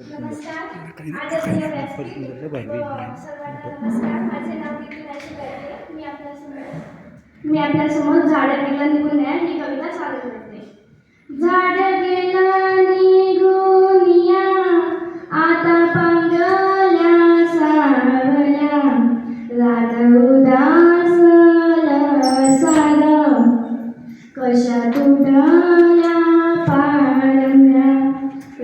नमस्कार. माझे नाव नाशिक मी आपल्यासमोर मी आपल्यासमोर झाडं निघून या ही कविता सादर करते.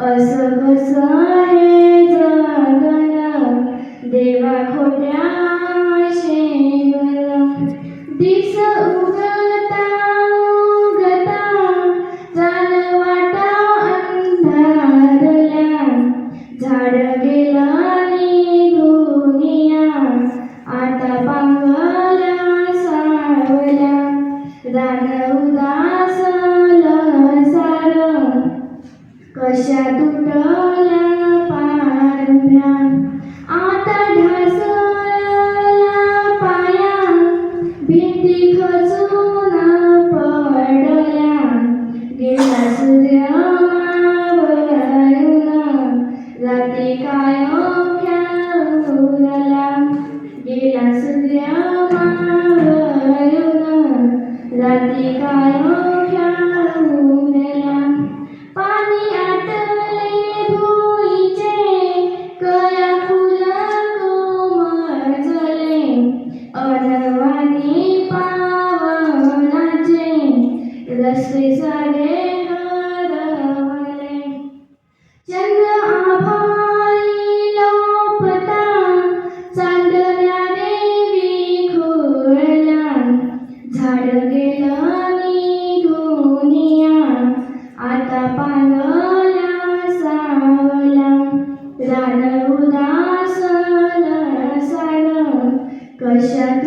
असं कसं हे जगन देवा खोट्या शेवर दिस उगता उगता जाण वाटा अंधारल्या झाड गेला निघूनिया आता पांगल्या सावल्या रान कशा तुटल्या पारभ्या आता ढासळल्या पाया भीती खचून पडल्या गेला सूर्य राती रात्री काय उरला गेला सूर्य मावळून रात्री काय गडगडानी दुनिया आता पांगला सावला. रान उदास साल कशा